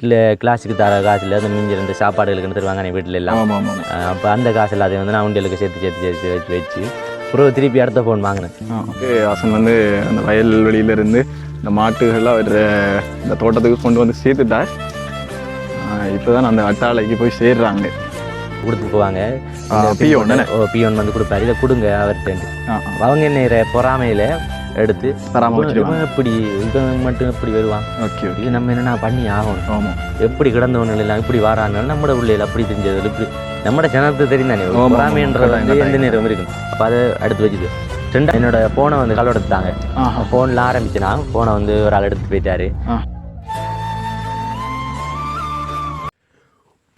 வீட்டில் கிளாஸுக்கு தர காசில் அந்த மிஞ்சி இருந்த சாப்பாடுகளுக்கு தருவாங்க என் வீட்டில் எல்லாம்? அப்போ அந்த காசு எல்லாத்தையும் வந்து நான் உண்டியலுக்கு சேர்த்து சேர்த்து சேர்த்து வச்சு வச்சு அப்புறம் திருப்பி அடுத்த ஃபோன் வாங்கினேன். ஆசன் வந்து அந்த வயல் இருந்து இந்த மாட்டுகளை அவர் இந்த தோட்டத்துக்கு கொண்டு வந்து சேர்த்துட்டார் இப்போ தான் அந்த அட்டாளைக்கு போய் சேர்றாங்க. கொடுத்துட்டு போவாங்க. பியோன்? ஓ பியோன் வந்து கொடுப்பாரு. இதை கொடுங்க அவர்கிட்ட. அவங்க என்ன பொறாமையில் எடுத்து இவன் எப்படி இவன் மட்டும் எப்படி வருவான்? ஓகே இது நம்ம என்னென்ன பண்ணி ஆகணும்? ஆமாம் எப்படி கிடந்தவங்க எல்லாம் இப்படி வராங்க நம்மட பிள்ளைகள் அப்படி தெரிஞ்சது இப்படி. நம்மட ஜனத்துக்கு தெரியும் தானே. பொறாமைன்றது வந்து எந்த நேரம் இருக்கும். அப்போ அதை எடுத்து வச்சுது ரெண்டு என்னோட ஃபோனை வந்து கலவ எடுத்துட்டாங்க. ஆஹா. ஃபோனில் ஆரம்பிச்சுனா ஃபோனை வந்து ஒரு ஆள் எடுத்து போயிட்டாரு.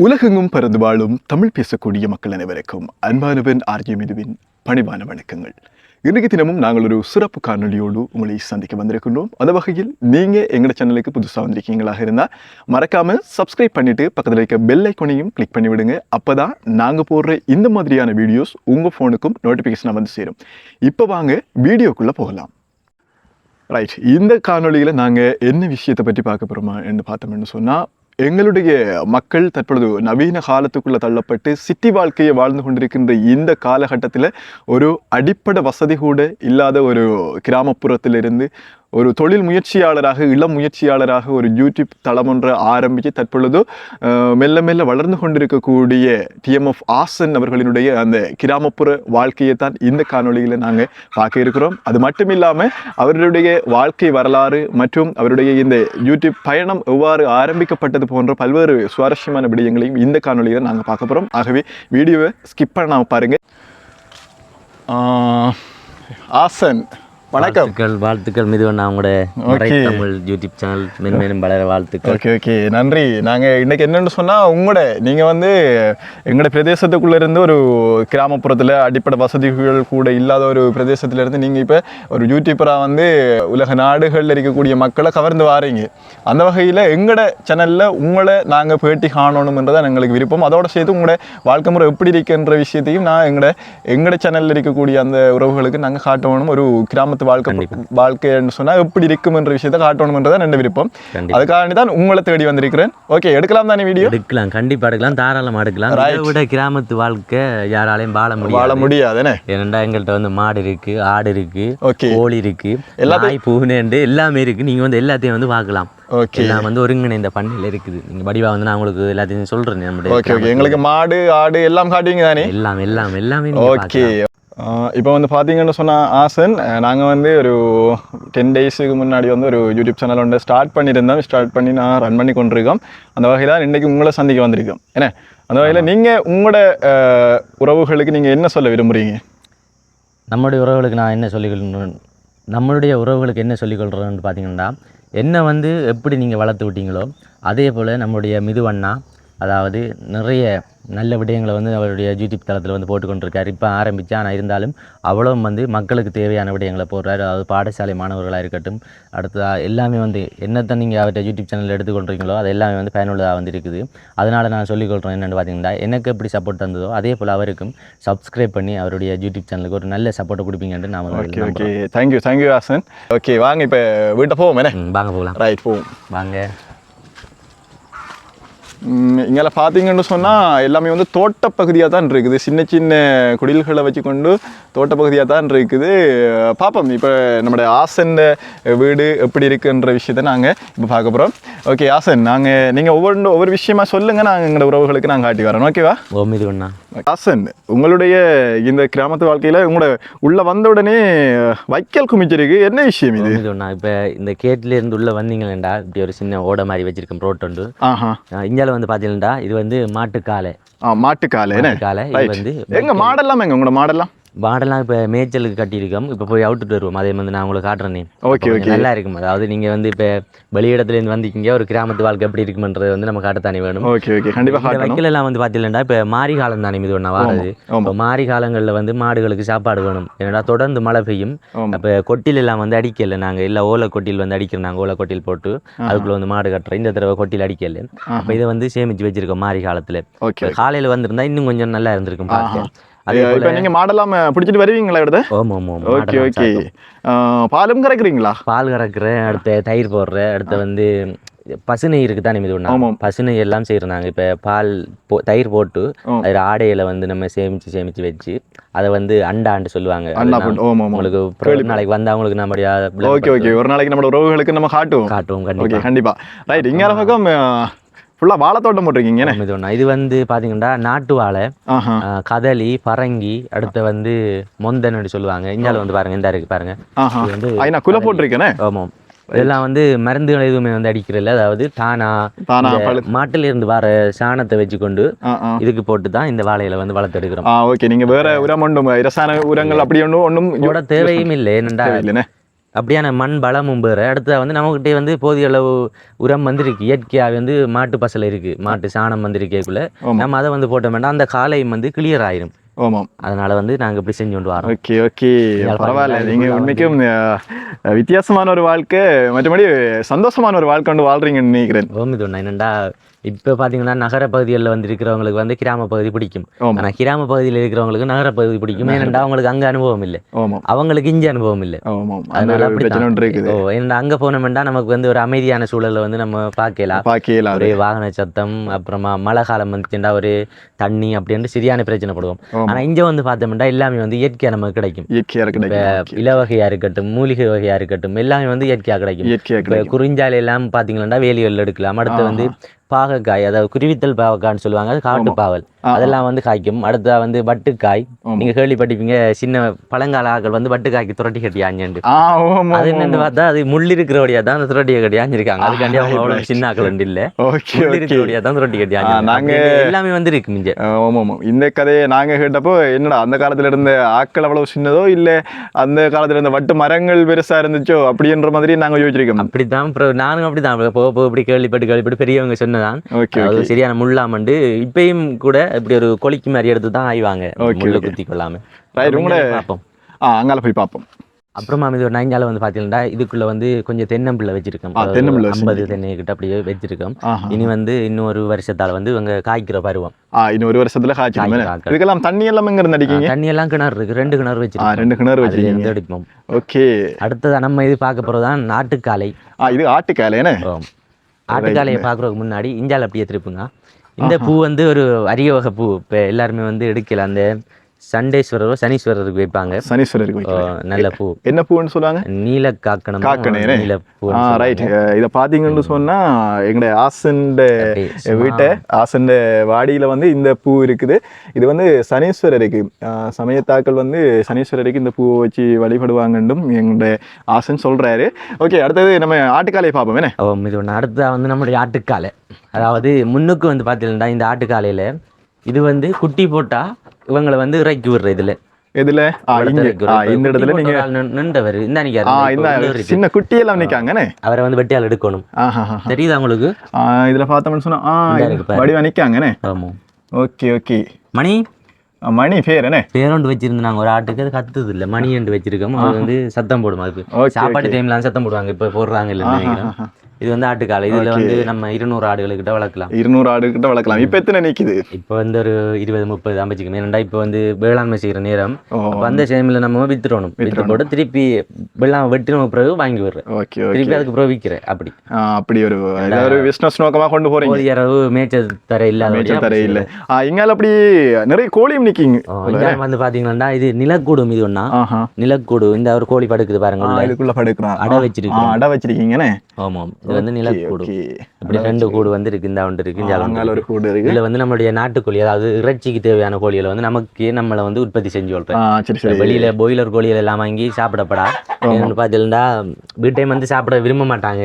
உலகெங்கும் பறந்து வாழும் தமிழ் பேசக்கூடிய மக்கள் அனைவருக்கும் அன்பானவன் ஆர்ஜி மிதுவின் பணிவான வணக்கங்கள். இன்றைக்கு தினமும் நாங்கள் ஒரு சிறப்பு காணொலியோடு உங்களை சந்திக்க வந்திருக்கின்றோம். அந்த வகையில் நீங்கள் எங்களோட சேனலுக்கு புதுசாக வந்திருக்கீங்களாக இருந்தால் மறக்காமல் சப்ஸ்கிரைப் பண்ணிவிட்டு பக்கத்தில் இருக்க பெல் ஐக்கோனையும் கிளிக் பண்ணிவிடுங்க அப்போ தான் நாங்கள் போடுற இந்த மாதிரியான வீடியோஸ் உங்கள் ஃபோனுக்கும் நோட்டிஃபிகேஷனாக வந்து சேரும். இப்போ வாங்க வீடியோக்குள்ளே போகலாம். ரைட் இந்த காணொளியில் நாங்கள் என்ன விஷயத்தை பற்றி பார்க்க போகிறோமா என்று பார்த்தோம்னு சொன்னால் எங்களுடைய மக்கள் தற்பொழுது நவீன காலத்துக்குள்ளே தள்ளப்பட்டு சிட்டி வாழ்க்கையை வாழ்ந்து கொண்டிருக்கின்ற இந்த காலகட்டத்தில் ஒரு அடிப்படை வசதி கூட இல்லாத ஒரு கிராமப்புறத்திலிருந்து ஒரு தொழில் முயற்சியாளராக இளம் முயற்சியாளராக ஒரு யூடியூப் தளம் ஒன்று ஆரம்பித்து தற்பொழுது மெல்ல மெல்ல வளர்ந்து கொண்டிருக்கக்கூடிய டிஎம்எஃப் ஆசன் அவர்களினுடைய அந்த கிராமப்புற வாழ்க்கையை தான் இந்த காணொலியில் நாங்கள் பார்க்க இருக்கிறோம். அது மட்டும் இல்லாமல் அவருடைய வாழ்க்கை வரலாறு மற்றும் அவருடைய இந்த யூடியூப் பயணம் எவ்வாறு ஆரம்பிக்கப்பட்டது போன்ற பல்வேறு சுவாரஸ்யமான விடயங்களையும் இந்த காணொலியில் நாங்கள் பார்க்க போகிறோம் ஆகவே வீடியோவை ஸ்கிப் பண்ணாம பாருங்க. ஆசன் வணக்கம். வாழ்த்துக்கள் வாழ்த்துக்கள் மிதுவண்ணா அவங்களோட. தமிழ் யூடியூப் சேனல் மென்மேலும் வளர வாழ்த்துக்கள். ஓகே ஓகே நன்றி. நாங்கள் இன்னைக்கு என்னென்னு சொன்னால் உங்களோட நீங்கள் வந்து எங்களோட பிரதேசத்துக்குள்ளே இருந்து ஒரு கிராமப்புறத்தில் அடிப்படை வசதிகள் கூட இல்லாத ஒரு பிரதேசத்துல இருந்து நீங்கள் இப்போ ஒரு யூடியூபராக வந்து உலக நாடுகளில் இருக்கக்கூடிய மக்களை கவர்ந்து வாரீங்க. அந்த வகையில் எங்களோட சேனலில் உங்களை நாங்கள் பேட்டி காணணும்ன்றதான் எங்களுக்கு விருப்பம். அதோட சேர்த்து உங்களோட வாழ்க்கை முறை எப்படி இருக்குன்ற விஷயத்தையும் நான் எங்களோட எங்களோட சேனலில் இருக்கக்கூடிய அந்த உறவுகளுக்கு நாங்கள் காட்டணும். ஒரு கிராமத்து வாழ்க்கை வாழ்க்கைன்னு சொன்னால் எப்படி இருக்கும்ன்ற விஷயத்தை காட்டணும்ன்றதான் என் விருப்பம் அதுக்காண்டி தான் உங்களை தேடி வந்திருக்கிறேன். ஓகே எடுக்கலாம் தானே வீடியோ எடுக்கலாம். கண்டிப்பா எடுக்கலாம். தாராளமா எடுக்கலாம். இதை விட கிராமத்து வாழ்க்கை யாராலையும் வாழ வாழ முடியாது முடியாதுனே? ஏனண்டா எங்கள்கிட்ட வந்து மாடு இருக்கு ஆடு இருக்கு ஓகே கோழி இருக்கு நாய் பூனைண்டு எல்லாமே இருக்கு. நீங்க வந்து எல்லாத்தையும் வந்து பார்க்கலாம். ஓகே எல்லாம் வந்து ஒருங்கிணைந்த பண்ணையில் இருக்குது. நீங்க வடிவா வந்து நான் உங்களுக்கு எல்லாத்தையும் சொல்றேன். நம்முடைய ஓகே ஓகே எங்களுக்கு மாடு ஆடு எல்லாம் காட்டுவீங்க தானே? எல்லாம் எல்லாம் எல்லாமே ஓகே இப்போ வந்து பார்த்தீங்கன்னு சொன்னால் ஆசன் நாங்கள் வந்து ஒரு டென் டேஸுக்கு முன்னாடி வந்து ஒரு யூடியூப் சேனல் ஒன்று ஸ்டார்ட் பண்ணியிருந்தோம். ஸ்டார்ட் பண்ணி நான் ரன் பண்ணி கொண்டிருக்கோம். அந்த வகையில் இன்றைக்கி உங்களை சந்திக்க வந்திருக்கோம். என்ன? அந்த வகையில் நீங்கள் உங்களோட உறவுகளுக்கு நீங்கள் என்ன சொல்ல விரும்புகிறீங்க நம்முடைய உறவுகளுக்கு நான் என்ன சொல்லிக்கொள்ளணும் நம்மளுடைய உறவுகளுக்கு என்ன சொல்லிக்கொள்கிறோன்னு பார்த்தீங்கன்னா என்ன வந்து எப்படி நீங்கள் வளர்த்து விட்டீங்களோ அதே போல் நம்மளுடைய மிதுவண்ணா அதாவது நிறைய நல்ல விடயங்களை வந்து அவருடைய யூடியூப் தளத்தில் வந்து போட்டு கொண்டிருக்காரு இப்போ ஆரம்பித்தா ஆனால் இருந்தாலும் அவ்வளவும் வந்து மக்களுக்கு தேவையான விடயங்களை போடுறாரு. அதாவது பாடசாலை மாணவர்களாக இருக்கட்டும் அடுத்ததா எல்லாமே வந்து என்னத்தை நீங்கள் அவர்கிட்ட யூடியூப் சேனலில் எடுத்துக்கொண்டிருக்கீங்களோ அது எல்லாமே வந்து பயனுள்ளதாக வந்து இருக்குது அதனால் நான் சொல்லிக்கொள்கிறேன் என்னென்னு பார்த்தீங்கன்னா எனக்கு எப்படி சப்போர்ட் தந்ததோ அதே போல் அவருக்கும் சப்ஸ்கிரைப் பண்ணி அவருடைய யூடியூப் சேனலுக்கு ஒரு நல்ல சப்போர்ட்டை கொடுப்பீங்கன்ட்டு நான் okay. Okay thank you thank you Hassan okay வாங்க இப்போ வீட்டை போவோம் வாங்க போகலாம். ரைட் போவோம். வாங்க. இங்கே பார்த்தீங்கன்னு சொன்னால் எல்லாமே வந்து தோட்டப்பகுதியாக தான் இருக்குது. சின்ன சின்ன குடில்களை வச்சுக்கொண்டு தோட்டப்பகுதியாக தான் இருக்குது. பார்ப்போம். இப்போ நம்மளுடைய ஆசன் வீடு எப்படி இருக்குன்ற விஷயத்தை நாங்கள் இப்போ பார்க்க போகிறோம் ஓகே ஆசன் நாங்கள் நீங்கள் ஒவ்வொரு ஒவ்வொரு விஷயமா சொல்லுங்கள் நாங்கள் எங்களோட உறவுகளுக்கு நாங்கள் காட்டி வரோம் ஓகேவா இது ஒன்றா ஆசன் உங்களுடைய இந்த கிராமத்து வாழ்க்கையில் உங்களோட உள்ளே வந்த உடனே வைக்கல் குமிச்சிருக்கு. என்ன விஷயம் இது? ஒன்றா இப்போ இந்த கேட்ல இருந்து உள்ளே வந்தீங்களேண்டா. இப்படி ஒரு சின்ன ஓடை மாதிரி வச்சிருக்கேன் ரோட்டொண்டு ஆஹா. வந்து பார்த்தீங்கன்னா இது வந்து மாட்டுக்காலை. மாட்டுக்காலை மாட்டுக்காலை இது வந்து எங்க மாடெல்லாம் எங்க? உங்களோட மாடெல்லாம்? மாடெல்லாம் இப்போ மேய்ச்சலுக்கு கட்டியிருக்கோம். இப்போ போய் அவுட்டுட்டு வருவோம். அதே வந்து நான் உங்களுக்கு காட்டுறேனே. Okay okay. நல்லா இருக்கும். அதாவது நீங்கள் வந்து இப்போ வெளியிடத்துலேருந்து வந்தீங்க ஒரு கிராமத்து வாழ்க்கை எப்படி இருக்குமன்றது வந்து நம்ம காட்டத்தானே வேணும். Okay okay. கண்டிப்பாக வைக்கல் எல்லாம் வந்து பார்த்தீங்கன்னா இப்போ மாரி காலம் தானே இது ஒன்றா வாரது. இப்போ மாரி காலங்களில் வந்து மாடுகளுக்கு சாப்பாடு வேணும். ஏன்னா தொடர்ந்து மழை பெய்யும். அப்போ கொட்டில் எல்லாம் வந்து அடிக்கல. நாங்கள் இல்லை ஓலை கொட்டில் வந்து அடிக்கிறோம். நாங்கள் ஓலை கொட்டில் போட்டு அதுக்குள்ள வந்து மாடு கட்டுறோம். இந்த தடவை கொட்டில் அடிக்கல. அப்போ இதை வந்து சேமிச்சு வச்சிருக்கோம் மாரி காலத்தில். காலையில் வந்திருந்தா இன்னும் கொஞ்சம் நல்லா இருந்திருக்கும் பார்க்க இப்போ நீங்க மாடெல்லாம் பிடிச்சிட்டு வருவீங்களா எடுத்து? Okay okay. பாலும் கறக்குறீங்களா? பால் கறக்குறேன் அடுத்து தயிர் போடுறேன் அடுத்து வந்து பசுனை இருக்கு தானே இது ஒன்றா. பசுனை எல்லாம் செய்கிறாங்க இப்போ பால் போ தயிர் போட்டு. அதில் ஆடையில வந்து நம்ம சேமிச்சு சேமிச்சு வச்சு அதை வந்து அண்டாண்டு சொல்லுவாங்க. உங்களுக்கு நாளைக்கு வந்து அவங்களுக்கு நம்முடைய ஓகே ஓகே. ஒரு நாளைக்கு நம்மளோட உறவுகளுக்கு நம்ம காட்டுவோம். காட்டுவோம் ஓகே கண்டிப்பாக கண்டிப்பா. ரைட் இங்க பக்கம் ஃபுல்லா வாழைத்தோட்டம் போட்டிருக்கீங்க? இது வந்து பார்த்தீங்கன்னா நாட்டு வாழை கதலி பரங்கி அடுத்து வந்து மொந்தன்னு சொல்லுவாங்க. இந்தியாவில் வந்து பாருங்க இந்த இருக்கு பாருங்க. வந்து குலை போட்டிருக்கேனே? ஆமாம். இதெல்லாம் வந்து மருந்துகள் எதுவுமே வந்து அடிக்கிறதில்ல. அதாவது தானா மாட்டுல இருந்து வர சாணத்தை வச்சுக்கொண்டு ஆ ஆ. இதுக்கு போட்டு தான் இந்த வாழையில வந்து வளர்த்தெடுக்கிறோம். ஆ ஓகே. நீங்க வேற உரம் ஒன்றும் ரசாயன உரங்கள் அப்படி ஒன்றும் ஒன்றும் இதோட தேவையும் இல்லை. என்னண்டா அப்படியான மண் பலமும் வேறு அடுத்து வந்து நம்மகிட்டே வந்து போதிய அளவு உரம் வந்து இருக்கு இயற்கையாக வந்து மாட்டு பசலை இருக்கு. மாட்டு சாணம் வந்து இருக்கேக்குள்ள ஆமா. நம்ம அதை வந்து போட்டோம் வேண்டாம். அந்த காலையும் வந்து கிளியர் ஆயிரும். ஆமாம். அதனால வந்து நாங்க இப்படி செஞ்சு கொண்டு வரோம். Okay okay. பரவாயில்ல. பாத்தீங்கன்னா நீங்க இதுக்குள்ள உண்மைக்கும் வித்தியாசமான ஒரு வாழ்க்கை. மற்றபடி சந்தோஷமான ஒரு வாழ்க்கை கொண்டு வாழ்றீங்கன்னு நினைக்கிறேன். ஓம் இது ஒன்று என்னண்டா இப்போ பார்த்தீங்கன்னா நகர பகுதிகளில் வந்து இருக்கிறவங்களுக்கு வந்து கிராம பகுதி பிடிக்கும். ஆனால் கிராம பகுதியில் இருக்கிறவங்களுக்கு நகர பகுதி பிடிக்கும். ஏனெண்டா அவங்களுக்கு அங்கே அனுபவம் இல்லை. அவங்களுக்கு இங்கே அனுபவம் இல்லை. அதனால இருக்குது. ஓ ஏன்னா அங்கே போனோம்னா நமக்கு வந்து ஒரு அமைதியான சூழலை வந்து நம்ம பார்க்கலாம். பாக்கியல ஒரே வாகன சத்தம் அப்புறமா மழை காலம் வந்துச்சுண்டா ஒரு தண்ணி அப்படின்ட்டு சரியான பிரச்சனை படுவோம். ஆமா. ஆனா இங்க வந்து பார்த்தோம்னா எல்லாமே வந்து இயற்கையா நமக்கு கிடைக்கும். இயற்கையாக இப்ப கிடைக்கும் இல வகையா இருக்கட்டும் மூலிகை வகையா இருக்கட்டும் எல்லாமே வந்து இயற்கையா கிடைக்கும். இயற்கையாக கிடைக்கும். குறிஞ்சாலை எல்லாம் பாத்தீங்கன்னா வேலிகள் எடுக்கலாம். அடுத்து வந்து பாகக்காய் அதாவது குருவித்தல் பாவக்காய்னு சொல்லுவாங்க காட்டு பாவல். அதெல்லாம் வந்து காய்க்கும். அடுத்தா வந்து வட்டுக்காய். நீங்க கேள்விப்பட்டிருப்பீங்க சின்ன பழங்கால ஆக்கள் வந்து வட்டுக்காய்க்கு துரட்டி கட்டி ஆஞ்சண்டு. அது என்னன்னு பார்த்தா அது முள் இருக்கிறபடியா தான் அந்த துரட்டியை கட்டி ஆஞ்சிருக்காங்க. அதுக்காண்டி அவங்க அவ்வளவு. சின்ன ஆக்கள் வந்து இல்ல. இருக்கிறபடியா தான் துரட்டி கட்டி ஆஞ்சிருக்காங்க. நாங்க- எல்லாமே வந்து இருக்கு மிஞ்ச இந்த கதையை நாங்கள் கேட்டப்போ என்னடா அந்த காலத்தில் இருந்த ஆட்கள் அவ்வளவு சின்னதோ இல்லை அந்த காலத்தில் இருந்த வட்டு மரங்கள் பெருசா இருந்துச்சோ அப்படின்ற மாதிரி நாங்கள் யோசிச்சிருக்கோம். அப்படித்தான் நானும் அப்படிதான் போக போக இப்படி கேள்விப்பட்டு கேள்விப்பட்டு பெரியவங்க சொன்னதான் ஓகே அது சரியான முள்ளாமண்டு இப்பயும் கூட இப்படி ஒரு கொலிக்கு மாதிரி எடுத்து தான் ஆய்வாங்க. முள்ள. குத்தி கொள்ளாம பார்ப்போம். அங்கால போய் பார்ப்போம். அப்புறமா இது ஒரு நைஞ்சால வந்து பாத்தீங்கன்னா இதுக்குள்ள வந்து கொஞ்சம் தென்னம்பிள்ளை வச்சிருக்கோம். ஐம்பது. தென்னை கிட்ட அப்படியே வச்சிருக்கோம். இனி வந்து இன்னும் ஒரு வருஷத்தால வந்து இவங்க காய்க்கிற பருவம். இன்னும் ஒரு வருஷத்துல ஆட்கள். இதுக்கெல்லாம் தண்ணி எல்லாம் எங்க இருந்து அடிக்கீங்க? தண்ணி எல்லாம் கிணறு இருக்கு. ரெண்டு கிணறு வச்சிருக்கோம். ரெண்டு கிணறு இருந்து அடிப்போம். ஓகே. அடுத்ததா நம்ம இது பார்க்க போறதுதான் நாட்டுக்காலை. இது ஆட்டுக்காலையானே ஆம். ஆட்டுக்காலையை பார்க்குறதுக்கு முன்னாடி இஞ்சால் அப்படியே திருப்புங்க. இந்த பூ வந்து ஒரு அரிய வகை பூ. இப்போ எல்லாருமே வந்து எடுக்கல. அந்த சண்டேஸ்வரரோ சனீஸ்வரருக்கு வைப்பாங்க. சனீஸ்வரருக்கு நல்ல பூ. என்ன பூன்னு சொல்லுவாங்க? நீல காக்கணம். காக்கணையனே? நீல பூ ரைட் இதை பார்த்தீங்கன்னு சொன்னா எங்களுடைய ஆசண்ட வீட்டை ஆசண்ட வாடியில வந்து இந்த பூ இருக்குது. இது வந்து சனீஸ்வரருக்கு. சமயத்தாக்கள் வந்து சனீஸ்வரருக்கு இந்த பூவை வச்சு வழிபடுவாங்கன்றும் எங்களுடைய ஆசன் சொல்றாரு. ஓகே அடுத்தது நம்ம ஆட்டுக்காலையை பார்ப்போம். என்ன? ஓ இது ஒன்று அடுத்ததா வந்து நம்முடைய ஆட்டுக்காலை. அதாவது முன்னுக்கு வந்து பார்த்தீங்கன்னா இந்த ஆட்டுக்காலையில் இது வந்து குட்டி போட்டா இவங்களை வந்து இறக்கி விடுற இதுல இதுல இந்த இடத்துல நீங்க நின்றவர். இந்த சின்ன குட்டியெல்லாம் நிக்காங்கண்ணே அவரை வந்து வெட்டியால் எடுக்கணும். தெரியுதா உங்களுக்கு? இதுல பார்த்தோம்னு சொன்னா. வடிவா நிக்காங்கண்ணே ஆமாம் ஓகே ஓகே. மணி? மணி பேர் என்ன பேரோண்டு வச்சிருந்து நாங்க ஒரு ஆட்டுக்கு அது கத்துது இல்ல மணி என்று வச்சிருக்கோம். அது வந்து சத்தம் போடும்? அதுக்கு சாப்பாடு டைம்ல சத்தம் போடுவாங்க. இப்ப போடுறாங்க இல்ல இது வந்து ஆட்டுக்காலை. இதுல வந்து நம்ம இருநூறு ஆடுகளுக்கிட்ட வளர்க்கலாம். இருநூறு ஆடு கிட்ட வளர்க்கலாம் இப்ப எத்தனை நிக்குது? இப்போ வந்து ஒரு இருபது முப்பது ஐம்பதுக்கு ஏன்னா இப்போ வந்து வேளாண்மை செய்யற நேரம். அப்ப அந்த டைம்ல நம்ம வித்துடணும். வித்து போட்டு திருப்பி வெள்ளம் வெட்டின பிறகு வாங்கி விடுறேன். ஓகே திருப்பி அதுக்கு பிறகு விற்கிறேன் அப்படி. அப்படி ஒரு ஒரு பிசினஸ் நோக்கமா கொண்டு போறீங்க? போதிய அளவு மேய்ச்சல் தர இல்லாத மேய்ச்சல் தர இல்ல. இங்கால அப்படி நிறைய கோழியும் நிக்கிங்க. வந்து பாத்தீங்கன்னா இது நிலக்கூடு இது ஆஹா. நிலக்கூடு இந்த ஒரு கோழி படுக்குது பாருங்க. இதுக்குள்ள படுக்கிறான். அடை வச்சிருக்கோம். அடை வச்சிருக்கீங்கண்ணே ஆமாம். இது வந்து நிலக்கூடு இப்படி ரெண்டு கூடு வந்து இருக்கு. இந்த ஒன்று இருக்கு. கூடு இருக்கு. இதுல வந்து நம்மளுடைய நாட்டுக்கோழி அதாவது இறைச்சிக்கு தேவையான கோழிகளை வந்து நமக்கு நம்மளை வந்து உற்பத்தி செஞ்சு சரி வெளியில பாய்லர் கோழிகள் எல்லாம் வாங்கி சாப்பிடப்படா. பார்த்தீங்கன்னா வீட்டையும் வந்து சாப்பிட விரும்ப மாட்டாங்க.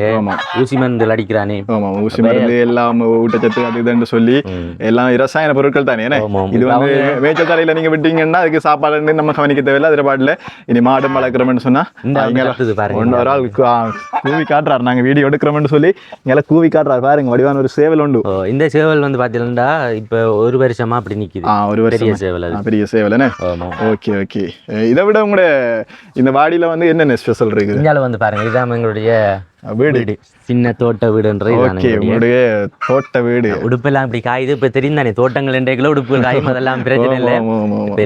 ஊசி மருந்துகள் அடிக்கிறானே. ஊசி மருந்து எல்லாம் ஊட்டச்சத்து அது இதுன்னு சொல்லி. எல்லாம் ரசாயன பொருட்கள் தானே. இது வந்து மேய்ச்சல் தரையில நீங்க விட்டீங்கன்னா அதுக்கு சாப்பாடு நம்ம கவனிக்க தேவையில்ல. அதில் பாட்டில் இனி மாடு வளர்க்குறோம்னு சொன்னா ஒரு ஆள் காட்டுறாரு. நாங்க வீடியோ எடுக்கிறோம்னு சொல்லி இங்கே கூவி காட்டுறாரு. பாருங்க வடிவான ஒரு சேவல் உண்டு. இந்த சேவல் வந்து பார்த்தீங்கன்னா இப்போ ஒரு வருஷமா அப்படி நிக்குது. ஆ ஒரு பெரிய சேவல் பெரிய ஆமாம் ஓகே ஓகே. இதை விட உங்களோட இந்த வாடியில வந்து என்னென்ன ஸ்பெஷல் இருக்குது? இந்தியாவில் வந்து பாருங்க இதுதான் எங்களுடைய வீடு. சின்ன தோட்ட இதுதான் ஓகே உங்களுடைய தோட்ட வீடு. உடுப்பெல்லாம் இப்படி காயுது. இப்ப தெரியும் தானே தோட்டங்கள் இன்றைக்குள்ள உடுப்புகள் காயும் அதெல்லாம் பிரச்சனை இல்லை.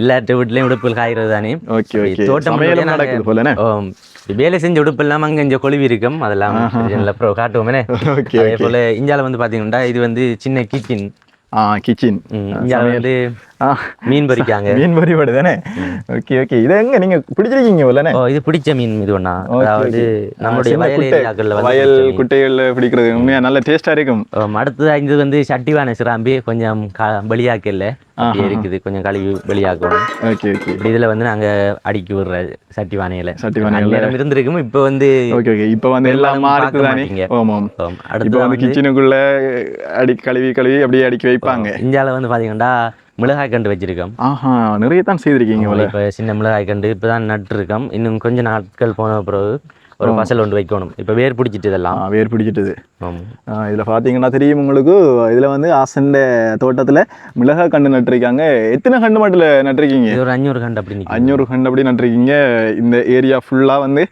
எல்லா வீட்லயும் உடுப்புகள் காய்கிறது தானே ஓகே ஓகே. தோட்டம் நடக்குது போலனே. வேலை செஞ்ச உடுப்பெல்லாம் அங்கே இங்கே கொழுவி இருக்கும். அதெல்லாம் அப்புறம் காட்டுவோமே அதே போல் இந்தியாவில் வந்து பார்த்தீங்கன்னா இது வந்து சின்ன கிச்சன் கிச்சன் இந்தியாவில் வந்து மீன் பொரிக்காங்க மீன் பொரிபாடு தானே ஓகே ஓகே. இதை எங்க நீங்க பிடிச்சிருக்கீங்க ஓ இது பிடிச்ச மீன் இது ஒண்ணா? அதாவது சின்ன வயல் வயல். குட்டைகள்ல பிடிக்கிறது உண்மையா? நல்ல டேஸ்டா இருக்கும். அடுத்ததா இது வந்து சட்டிவான சிராம்பி கொஞ்சம் வெளியாக்கல இருக்குது. கொஞ்சம் கழுவி வெளியாக்கணும். Okay okay. இப்படி இதுல வந்து நாங்க அடுக்கி விடுற சட்டிவானையில சட்டிபானையில. நேரம் இருந்திருக்கும். இப்போ வந்து ஓகே ஓகே. இப்போ வந்து எல்லாம் மாறுது தானே. ஆமாம் வந்து வந்து கிச்சனுக்குள்ள அடி கழுவி கழுவி அப்படியே அடுக்கி வைப்பாங்க. இந்தியாவில் வந்து பாத்தீங்கன்னா மிளகாய் கண்டு வச்சிருக்கோம். ஆஹா நிறைய தான் செய்திருக்கீங்க இப்போ சின்ன மிளகாய் கண்டு இப்பதான் நட்டுருக்கோம். இன்னும் கொஞ்ச நாட்கள் போன பிறகு ஒரு பசல் ஒன்று வைக்கணும். இப்போ வேர் பிடிச்சிட்டு இதெல்லாம். வேர். ஆ, இதுல பாத்தீங்கன்னா தெரியும் உங்களுக்கு இதுல வந்து ஆசண்ட தோட்டத்துல மிளகாய் கண்டு நட்டிருக்காங்க. எத்தனை கண்டு மட்டும் நட்டிருக்கீங்க? இது ஒரு அஞ்சூறு கண்டு அப்படி அஞ்சூறு கண்டு அப்படி நட்டிருக்கீங்க. இந்த ஏரியா ஃபுல்லா வந்து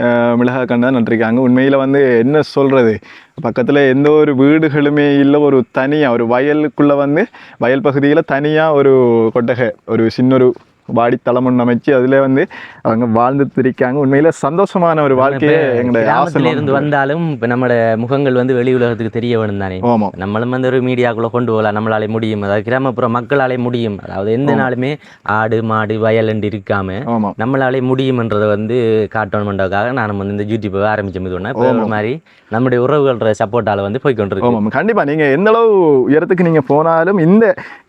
அஹ், மிளகாய் கண்டு தான் நட்டிருக்காங்க. உண்மையில வந்து என்ன சொல்றது? பக்கத்துல எந்த ஒரு வீடுகளுமே இல்லை ஒரு தனியா ஒரு வயலுக்குள்ள வந்து வயல் பகுதியில தனியா ஒரு கொட்டகை ஒரு சின்ன ஒரு வாடித்தளம் ஒன்று அமைச்சு அதுல வந்து அவங்க வாழ்ந்து திரிக்காங்க. உண்மையில சந்தோஷமான ஒரு வாழ்க்கையே எங்களுடைய இருந்து வந்தாலும் இப்போ நம்மளோட முகங்கள் வந்து வெளி உலகத்துக்கு தெரிய வேணும் தானே? ஆமாம் நம்மளும் வந்து ஒரு மீடியாக்குள்ள கொண்டு போகலாம். நம்மளாலே முடியும். அதாவது கிராமப்புற மக்களாலே முடியும். அதாவது எந்த நாளுமே ஆடு மாடு வயல் என்று இருக்காம நம்மளாலே முடியும்ன்றதை வந்து காட்டணுன்றதுக்காக நான் வந்து இந்த யூடியூப்பை ஆரம்பிச்ச மீது ஒன்று ஒரு மாதிரி நம்முடைய உறவுகளோட சப்போர்ட்டால வந்து போய் கொண்டிருக்கு ஆமாம் கண்டிப்பா. நீங்க எந்த அளவு உயரத்துக்கு நீங்க போனாலும் இந்த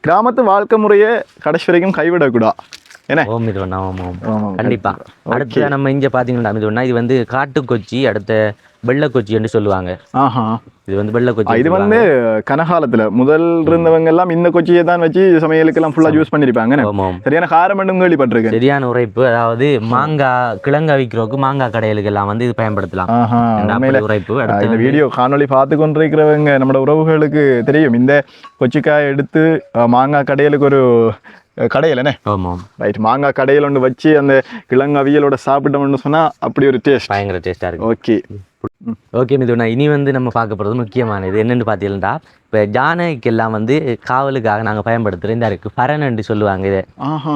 கிராமத்து வாழ்க்கை முறையை கடைசி வரைக்கும் கைவிடக்கூடாது. என்ன? ஓம் இது ஆமாம் ஆமாம். கண்டிப்பா. அடுத்து நம்ம இங்க பாத்தீங்கன்னா இது ஒன்றா இது வந்து காட்டுக்கொச்சி அடுத்த வெள்ளக்கொச்சி என்று சொல்லுவாங்க. ஆஹா. இது வந்து வெள்ளக்கொச்சி இது வந்து கனகாலத்துல. முதல் இருந்தவங்க எல்லாம் இந்த கொச்சியை தான் வச்சு சமையலுக்கெல்லாம் ஃபுல்லா யூஸ் பண்ணிருப்பாங்க சரியான காரம் மட்டும் கேள்விப்பட்டிருக்கேன். சரியான உரைப்பு. அதாவது மாங்காய் கிழங்க விற்கிறோக்கு மாங்காய் கடைகளுக்கு எல்லாம் வந்து இது பயன்படுத்தலாம். உரைப்பு. இந்த வீடியோ காணொளி பார்த்து கொண்டிருக்கிறவங்க நம்ம உறவுகளுக்கு தெரியும். இந்த கொச்சிக்காய் எடுத்து மாங்காய் கடையிலுக்கு ஒரு அஹ், கடையில் என்ன ஆமாம். ரைட் மாங்காய் கடையில் ஒன்று வச்சு அந்த கிழங்கு அவியலோட சாப்பிட்டோம்னு சொன்னா அப்படி ஒரு டேஸ்ட் பயங்கர டேஸ்டா இருக்கு. ஓகே ஓகே மிதுனா இனி வந்து நம்ம பார்க்க போகிறது முக்கியமானது என்னென்னு பார்த்தீங்கன்னா இப்போ ஜானைக்கு எல்லாம் வந்து காவலுக்காக நாங்கள் பயன்படுத்துகிற இந்த இருக்கு பரன் சொல்லுவாங்க இது.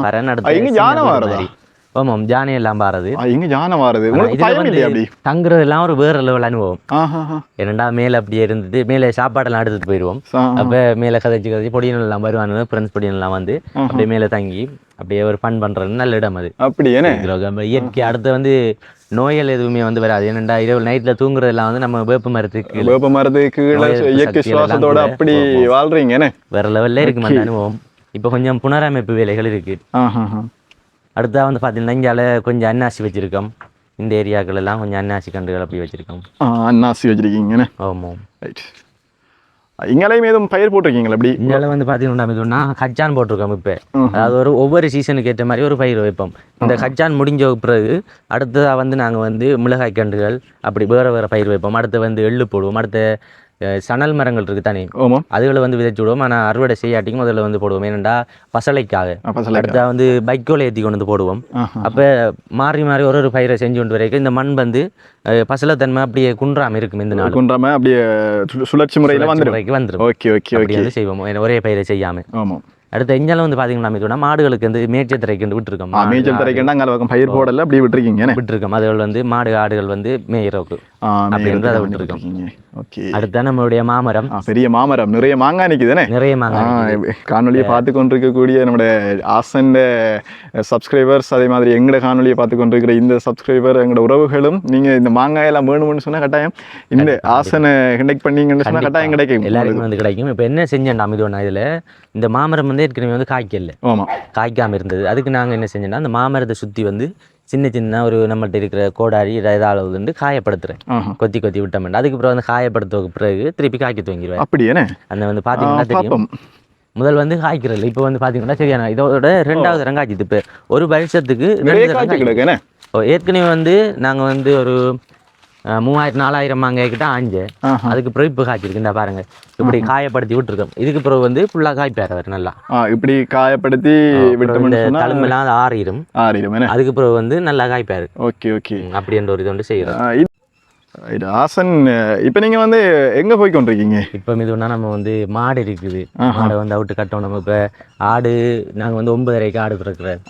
பரன் அடுத்து ஆமாம் ஜானை எல்லாம் பாருது இங்க யானை வாருது. தங்குறதெல்லாம் ஒரு வேற லெவல் அனுபவம். என்னடா மேலே அப்படியே இருந்தது. மேலே சாப்பாடெல்லாம் எடுத்துட்டு போயிடுவோம். அப்போ மேலே கதைச்சு கதைச்சு பொடியன் எல்லாம் வருவானுங்க ஃப்ரெண்ட்ஸ் பொடியன் எல்லாம் வந்து அப்படியே மேலே தங்கி அப்படியே ஒரு ஃபன் பண்ணுறது நல்ல இடம் அது. அப்படி என்ன இயற்கை அடுத்து வந்து நோயல் எதுவுமே வந்து வராது. ஏனண்டா இரவு நைட்டில் தூங்குறதெல்லாம் வந்து நம்ம வேப்ப மரத்துக்கு வேப்ப மரத்து கீழே நோய் எதிர்ப்பு இயற்கை எல்லாம் சுவாசத்தோட அப்படி. வாழ்றீங்க வேற லெவல்ல இருக்கு அந்த அனுபவம்? இப்போ கொஞ்சம் புனரமைப்பு வேலைகள் இருக்கு. அடுத்தா வந்து பார்த்தீங்கன்னா இங்கால கொஞ்சம் அன்னாசி வச்சிருக்கோம். இந்த ஏரியாக்கள் எல்லாம் கொஞ்சம் அன்னாசி கண்டுகள் அப்படி வச்சிருக்கோம். அன்னாசி வச்சிருக்கீங்க என்ன ஆமாம் ரைட் இங்கேயும் எதுவும் பயிர் போட்டிருக்கீங்களா அப்படி இங்கால வந்து பார்த்தீங்கன்னா இதுனா கச்சான் போட்டிருக்கோம் இப்போ. அதாவது ஒரு ஒவ்வொரு சீசனுக்கு ஏற்ற மாதிரி ஒரு பயிர் வைப்போம். இந்த கச்சான் முடிஞ்ச பிறகு அடுத்ததாக வந்து நாங்கள் வந்து மிளகாய் கன்றுகள் அப்படி வேறு வேறு பயிர் வைப்போம். அடுத்து வந்து எள்ளு போடுவோம். அடுத்து சணல் மரங்கள் இருக்கு தானே? அதுகளை வந்து விதைச்சு விடுவோம் ஆனால் அறுவடை செய்யாட்டிக்கும் அதில் வந்து போடுவோம். ஏனெண்டா பசலைக்காக. அடுத்தா வந்து பைக்கோல ஏற்றி கொண்டு வந்து போடுவோம். அப்போ மாறி மாறி ஒரு ஒரு பயிரை செஞ்சு கொண்டு வரைக்கும் இந்த மண் வந்து பசலைத்தன்மை அப்படியே குன்றாம இருக்கும் இந்த நாள். குன்றாம அப்படியே சுழற்சி முறையில் வந்துடும். வந்துடும் ஓகே ஓகே ஓகே. வந்து செய்வோம். ஒரே பயிரை செய்யாம. ஆமாம் அடுத்த இஞ்சால வந்து பாத்தீங்கன்னா மாடுகளுக்கு வந்து மேய்ச்சல் வந்து விட்டுருக்கோம். மேய்ச்சல் அங்கே பக்கம் பயிர் போடல அப்படி விட்டுருக்கீங்க விட்டுருக்கோம். அதுகள் வந்து மாடு ஆடுகள் வந்து மேயிறோக்கு அப்படின்றது விட்டுருக்கோம். ஓகே. அடுத்த நம்மளுடைய மாமரம்? பெரிய மாமரம். நிறைய மாங்காய் நிக்குதுனே? நிறைய மாங்காய் காணொலியை பார்த்து கொண்டிருக்கக்கூடிய நம்முடைய ஆசன் சப்ஸ்கிரைபர்ஸ் அதே மாதிரி எங்களோட காணொலியை பார்த்து கொண்டிருக்கிற இந்த சப்ஸ்கிரைபர் எங்களோட உறவுகளும் நீங்க இந்த மாங்காய் எல்லாம் வேணும்னு சொன்னா கட்டாயம் இந்த ஆசனை கண்டெக்ட் பண்ணீங்கன்னு சொன்னா கட்டாயம் கிடைக்கும். எல்லாருக்கும் வந்து கிடைக்கும். இப்போ என்ன செஞ்சேன்டாம் இது ஒன்றா இதில்? இந்த மாமரம் வந்து ஏற்கனவே வந்து காய்க்கல ஆமா. காய்க்காம இருந்தது. அதுக்கு நாங்கள் என்ன செஞ்சோம்னா அந்த மாமரத்தை சுற்றி வந்து சின்ன சின்ன ஒரு நம்மள்ட்ட இருக்கிற கோடாரி ஏதாவது வந்து காயப்படுத்துறேன். கொத்தி கொத்தி விட்டோம்னா அதுக்கப்புறம் வந்து காயப்படுத்துவதுக்கு பிறகு திருப்பி காய்க்க துவங்கிடுவேன் அப்படி என்ன அந்த வந்து பார்த்தீங்கன்னா தெரியும். முதல் வந்து காய்க்கிறது இப்போ வந்து பார்த்தீங்கன்னா சரியான இதோட ரெண்டாவது தரம் காய்ச்சிது இப்போ ஒரு வருஷத்துக்கு ஏற்கனவே வந்து நாங்கள் வந்து ஒரு மூவாயிரம் நாலாயிரம் மாங்காய் கிட்ட ஆஞ்சு. அதுக்கு பிறகு இப்போ காய்ச்சிருக்கு இந்த பாருங்க. இப்படி காயப்படுத்தி விட்டுருக்கோம். இதுக்கு பிறகு வந்து ஃபுல்லாக காய்ப்பார் அவர் நல்லா. இப்படி காயப்படுத்தி தழும்பெல்லாம் ஆறிடும் ஆறிடும் அதுக்கு பிறகு வந்து நல்லா காய்ப்பார். Okay okay. அப்படின்ற ஒரு இது வந்து செய்கிறோம் Right. ஆசன் இப்போ நீங்கள் வந்து எங்கே போய் கொண்டிருக்கீங்க இப்போ மிதுனா நம்ம வந்து மாடு இருக்குது. மாடை வந்து அவுட்டு கட்டணும் நம்ம இப்போ ஆடு நாங்கள் வந்து ஒன்பதரைக்கு ஆடு பிறக்கிறேன்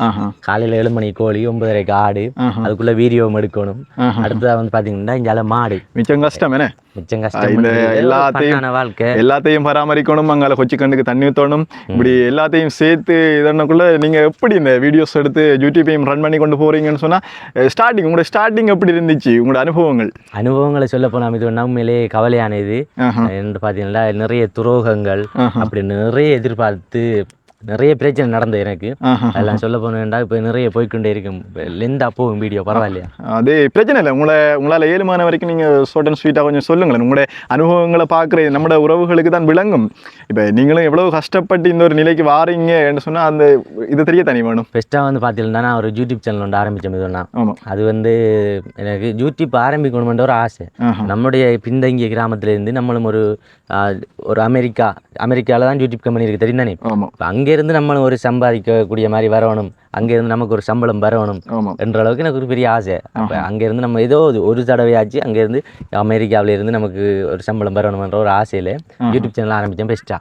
காலையில் ஏழு மணி கோழி ஒன்பதரைக்கு ஆடு. அதுக்குள்ளே வீடியோவும் எடுக்கணும். அடுத்ததாக வந்து பார்த்தீங்கன்னா இங்கே மாடு மிச்சம் கஷ்டம் என்ன எல்லாத்தையும் எல்லாத்தையும் வாழ்க்கை. எல்லாத்தையும் பராமரிக்கணும் அங்கால கொச்சி கண்ணுக்கு தண்ணி ஊற்றணும் இப்படி எல்லாத்தையும் சேர்த்து இதனக்குள்ள நீங்க எப்படி இந்த வீடியோஸ் எடுத்து யூடியூப்பையும் ரன் பண்ணி கொண்டு போறீங்கன்னு சொன்னா ஸ்டார்டிங் உங்களோட ஸ்டார்டிங் எப்படி இருந்துச்சு? உங்களோட அனுபவங்கள்? அனுபவங்களை சொல்ல போனால் இது உண்மையிலே கவலையான இது. ஆஹா. என்று பார்த்தீங்கன்னா நிறைய துரோகங்கள். அப்படி நிறைய எதிர்பார்த்து நிறைய பிரச்சனை நடந்தது எனக்கு. அதெல்லாம் சொல்ல போனேன்டா இப்போ நிறைய போய்க்கொண்டே இருக்கும். லெந்தா போகும் வீடியோ பரவாயில்லையா? அது பிரச்சனை இல்லை. உங்களை உங்களால் ஏழுமான வரைக்கும் நீங்கள் ஷார்ட் அண்ட் ஸ்வீட்டாக கொஞ்சம் சொல்லுங்களேன். உங்களுடைய அனுபவங்களை பார்க்குற நம்மளோட உறவுகளுக்கு தான் விளங்கும். இப்போ நீங்களும் எவ்வளவு கஷ்டப்பட்டு இந்த ஒரு நிலைக்கு வாரீங்கன்னு சொன்னால் அந்த இது தெரிய தனி வேணும்? பெஸ்ட்டாக வந்து பார்த்தீங்கன்னா நான் ஒரு யூடியூப் சேனல் ஒன்று ஆரம்பித்தேன் இதுனா அது வந்து எனக்கு யூடியூப் ஆரம்பிக்கணுமென்ற ஒரு ஆசை. நம்முடைய பின்தங்கிய கிராமத்திலேருந்து நம்மளும் ஒரு ஒரு அமெரிக்கா அமெரிக்காவில் தான் யூடியூப் கம்பெனி இருக்குது தெரியுதானே ஆமாம் இப்போ அங்கேருந்து நம்மளும் ஒரு சம்பாதிக்கக்கூடிய மாதிரி வரணும். அங்கேருந்து நமக்கு ஒரு சம்பளம் வரணும் என்ற அளவுக்கு எனக்கு ஒரு பெரிய ஆசை. அப்போ அங்கேருந்து நம்ம ஏதோ ஒரு- தடவையாச்சு அங்கேருந்து அமெரிக்காவில இருந்து நமக்கு ஒரு சம்பளம் வரணுன்ற ஒரு ஆசையில் யூடியூப் சேனல் ஆரம்பித்தேன் பெஸ்ட்டாக.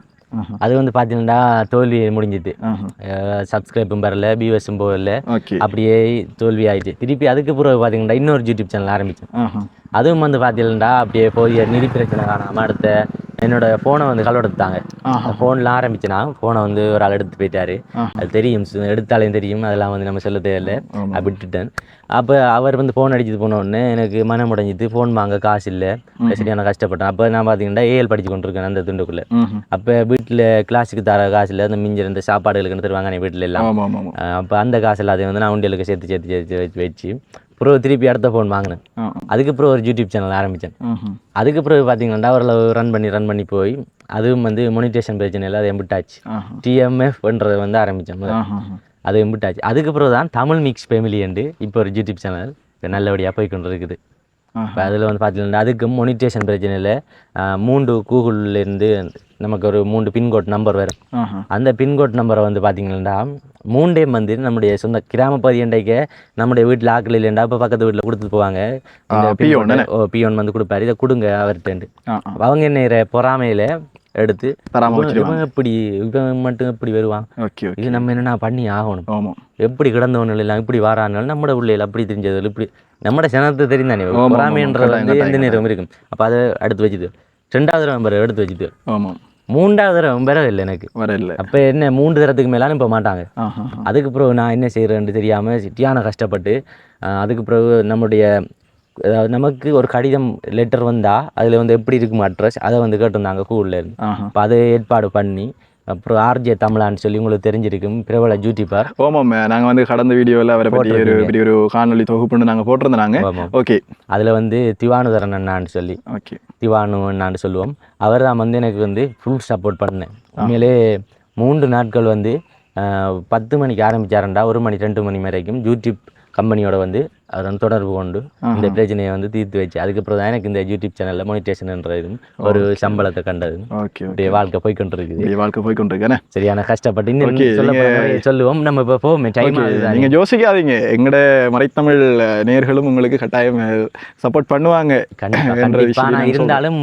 அது வந்து பார்த்தீங்கன்னா தோல்வி முடிஞ்சுது. சப்ஸ்கிரைப்பும் வரல வியூவர்ஸும் போகல. அப்படியே தோல்வி ஆயிடுச்சு திருப்பி அதுக்கு பிறகு பார்த்தீங்கன்னா இன்னொரு யூடியூப் சேனல் ஆரம்பித்தேன் அதுவும் வந்து பார்த்தீங்கன்னா அப்படியே போய் நிதி பிரச்சனை காணாமல் அடுத்த என்னோட ஃபோனை வந்து கலவெடுத்தாங்க ஆஹா. ஃபோனில் ஆரம்பிச்சேனா ஃபோனை வந்து ஒரு ஆள் எடுத்து போயிட்டாரு. அது தெரியும் எடுத்தாலையும் தெரியும் அதெல்லாம் வந்து நம்ம சொல்ல தேவையில்லை. விட்டுட்டேன். அப்போ அவர் வந்து ஃபோன் அடிச்சது போன உடனே எனக்கு மனம் உடைஞ்சிது ஃபோன் வாங்க காசு இல்லை. சரியான கஷ்டப்பட்டேன். அப்போ நான் பார்த்தீங்கன்னா ஏஎல் படிச்சு கொண்டிருக்கேன் அந்த துண்டுக்குள்ளே. அப்போ வீட்டில் கிளாஸுக்கு தர காசு இல்லை அந்த மிஞ்சிற இந்த சாப்பாடுகளுக்கு தருவாங்க என் வீட்டில் எல்லாம். அப்போ அந்த காசு எல்லாத்தையும் வந்து நான் உண்டியலுக்கு சேர்த்து சேர்த்து சேர்த்து வச்சு வச்சு அப்புறம் திருப்பி அடுத்த ஃபோன் வாங்கினேன் அதுக்கப்புறம் ஒரு யூடியூப் சேனல் ஆரம்பித்தேன் ம்ஹும். அதுக்கு பிறகு பார்த்தீங்கன்னா ஓரளவு ரன் பண்ணி ரன் பண்ணி போய் அதுவும் வந்து மொனிடேஷன் பிரச்சனை இல்லை அதை எம்பிட்டாச்சு. டிஎம்எஃப்ன்றதை வந்து ஆரம்பித்தேன். அது எம்பிட்டாச்சு அதுக்கு பிறகு தான் தமிழ் மிக்ஸ் ஃபேமிலி என்று இப்போ ஒரு யூடியூப் சேனல் நல்லபடியாக போய் கொண்டு இருக்குது. இப்போ அதில் வந்து பார்த்தீங்கன்னா அதுக்கு மொனிடேஷன் பிரச்சனை இல்லை ஆஹ் மூன்று கூகுள்லேருந்து நமக்கு ஒரு மூன்று பின்கோட் நம்பர் வரும். அந்த பின்கோட் நம்பரை வந்து பார்த்தீங்கன்னா மூண்டே வந்து நம்முடைய சொந்த கிராமப்பதி இன்றைக்கு நம்முடைய வீட்டில் ஆக்கள் இல்லைண்டா இப்போ பக்கத்து வீட்டில் கொடுத்துட்டு போவாங்க. ஓ பியோன் வந்து கொடுப்பாரு. இதை கொடுங்க அவர்கிட்ட. அவங்க என்ன பொறாமையில் எடுத்து இவன் எப்படி இவன் மட்டும் எப்படி வருவான்? இது நம்ம என்னென்ன பண்ணி ஆகணும். எப்படி கிடந்தவனும் எல்லாம் இப்படி வாரானாலும் நம்மட பிள்ளைகள் அப்படி தெரிஞ்சது இப்படி நம்மட சனத்தை தெரியும் தானே. ஆமா, ஆமா, பொறாமைன்றது வந்து எந்த நேரம் இருக்கும். அப்போ அதை எடுத்து வச்சுது. ரெண்டாவது நம்பர் எடுத்து வச்சுது. ஆமாம் மூன்றாவது நம்பர் இல்லை எனக்கு. வர இல்லை. அப்போ என்ன மூன்று தரத்துக்கு மேலே அனுப்ப மாட்டாங்க. அதுக்கு பிறகு நான் என்ன செய்கிறேன்னு தெரியாமல் சிட்டியான கஷ்டப்பட்டு அதுக்கு பிறகு நம்முடைய நமக்கு ஒரு கடிதம் லெட்டர் வந்தால் அதில் வந்து எப்படி இருக்கும் அட்ரஸ் அதை வந்து கேட்டிருந்தாங்க ஸ்கூல்ல இருந்து. அப்போ அதை ஏற்பாடு பண்ணி அப்புறம் ஆர்ஜே தமிழான்னு சொல்லி உங்களுக்கு தெரிஞ்சிருக்கும் பிரபல யூடியூபர் ஓமாம் நாங்கள் வந்து கடந்த வீடியோவில் அவரை பற்றி ஒரு போட்டிருந்தீங்க. பெரிய ஒரு காணொலி தொகுப்புன்னு நாங்கள் ஆமாம். ஓகே அதில் வந்து திவானுதரன் அண்ணான்னு சொல்லி. ஓகே திவானு அண்ணான்னு சொல்லுவோம். அவர் தான் வந்து எனக்கு வந்து ஃபுல் சப்போர்ட் பண்ணேன். உண்மையிலே மூன்று நாட்கள் வந்து பத்து மணிக்கு ஆரம்பிச்சாரண்டா ஒரு மணி ரெண்டு மணி வரைக்கும். யூடியூப் கம்பெனியோட வந்து அவர் வந்து தொடர்பு கொண்டு இந்த பிரச்சனையை வந்து தீர்த்து வச்சு அதுக்கப்புறம் தான் எனக்கு இந்த யூடியூப் சேனலில் மொனிடேஷன்ன்ற இதுவும் ஒரு சம்பளத்தை கண்டது ஓகே வாழ்க்கை போய் கொண்டிருக்குது வாழ்க்கை போய் சரியான கஷ்டப்பட்டு இன்னும் சொல்லுவோம். நம்ம இப்போ போவோமே டைம் ஆகுது நீங்க யோசிக்காதீங்க. எங்கட மறைத்தமிழ் நேயர்களும் உங்களுக்கு கட்டாயம் சப்போர்ட் பண்ணுவாங்க ஆனா இருந்தாலும்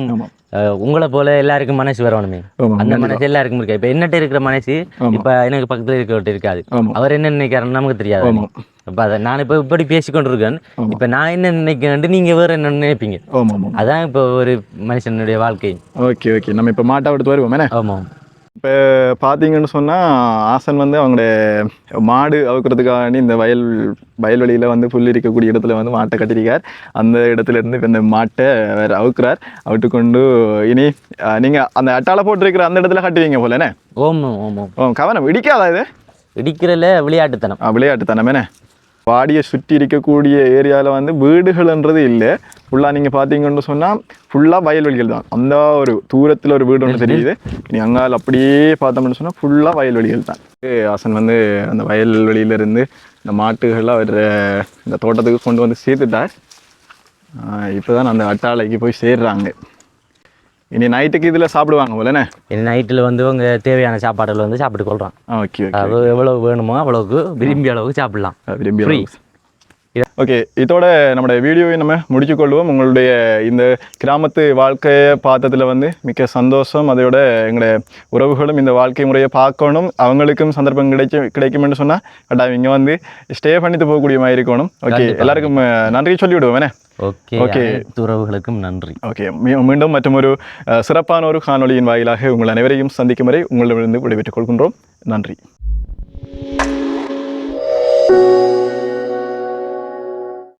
உங்களை போல எல்லாருக்கும் மனசு வரணுமே. அந்த மனசு எல்லாருக்கும் இருக்கா? இப்ப என்னட்ட இருக்கிற மனசு. இப்ப எனக்கு பக்கத்துல இருக்கவர்கிட்ட இருக்காது. அவர் என்ன நினைக்கிறாருன்னு நமக்கு தெரியாது. அப்ப அதை நான் இப்ப இப்படி பேசி ஆமா. இப்ப நான் என்ன நினைக்கிறேன் நீங்க வேற என்ன நினைப்பீங்க? அதான் இப்போ ஒரு மனுஷனுடைய வாழ்க்கை. Okay okay. நம்ம இப்போ மாட்டை விட்டு வருவோம் என்ன? ஆமா. இப்போ பார்த்தீங்கன்னு சொன்னால் ஆசன் வந்து அவங்களுடைய மாடு அவுக்கிறதுக்காக இந்த வயல் வயல்வெளியில் வந்து புல் இருக்கக்கூடிய இடத்துல வந்து மாட்டை கட்டிருக்கார் அந்த இடத்துல இருந்து இப்போ இந்த மாட்டை வேறு அவுக்குறார். அவுட்டு கொண்டு இனி நீங்கள் அந்த அட்டாளை போட்டிருக்கிற அந்த இடத்துல கட்டுவீங்க போல என்ன? ஓம் ஓம் ஓம் ஓ கவனம். இடிக்காதா இது? இடிக்கிறதுல விளையாட்டுத்தனம். ஆ, விளையாட்டுத்தனமேனே வாடியை சுற்றி இருக்கக்கூடிய ஏரியாவில் வந்து வீடுகள்ன்றது இல்லை. ஃபுல்லாக நீங்கள் பார்த்தீங்கன்னு சொன்னால் ஃபுல்லாக வயல்வெளிகள் தான். அந்த ஒரு தூரத்தில் ஒரு வீடு ஒன்று தெரியுது. இனி அங்கால அப்படியே பார்த்தோம்னு சொன்னால் ஃபுல்லாக வயல்வெளிகள் தான். ஆசன் வந்து அந்த வயல்வெளியிலேருந்து இந்த மாட்டுகளை அவர் இந்த தோட்டத்துக்கு கொண்டு வந்து சேர்த்துட்டார். இப்போ தான் அந்த அட்டாளைக்கு போய் சேர்றாங்க. இனி நைட்டுக்கு இதில் சாப்பிடுவாங்க போலண்ணே இனி நைட்டில் வந்து உங்க தேவையான சாப்பாடுகள் வந்து சாப்பிட்டு கொள்றான் ஓகே அது எவ்வளவு வேணுமோ அவ்வளவுக்கு விரும்பிய அளவுக்கு சாப்பிடலாம். விரும்பி. ஓகே இதோட நம்முடைய வீடியோவை நம்ம முடிச்சுக்கொள்வோம் உங்களுடைய இந்த கிராமத்து வாழ்க்கையை பார்த்ததுல வந்து மிக்க சந்தோஷம். அதோட எங்களுடைய உறவுகளும் இந்த வாழ்க்கை முறையை பார்க்கணும். அவங்களுக்கும் சந்தர்ப்பம் கிடைக்கும் கிடைக்கும்னு சொன்னால் கட்டாயம் இங்கே வந்து ஸ்டே பண்ணிட்டு போகக்கூடிய மாதிரி இருக்கணும். ஓகே எல்லாருக்கும் நன்றி சொல்லி விடுவோம் என்ன? ஓகே. அனைத்து உறவுகளுக்கும் நன்றி. ஓகே மீண்டும் மற்றொரு அஹ், சிறப்பான ஒரு காணொளியின் வாயிலாக உங்கள் அனைவரையும் சந்திக்கும் வரை உங்களிடமிருந்து விடைபெற்றுக் கொள்கின்றோம். நன்றி.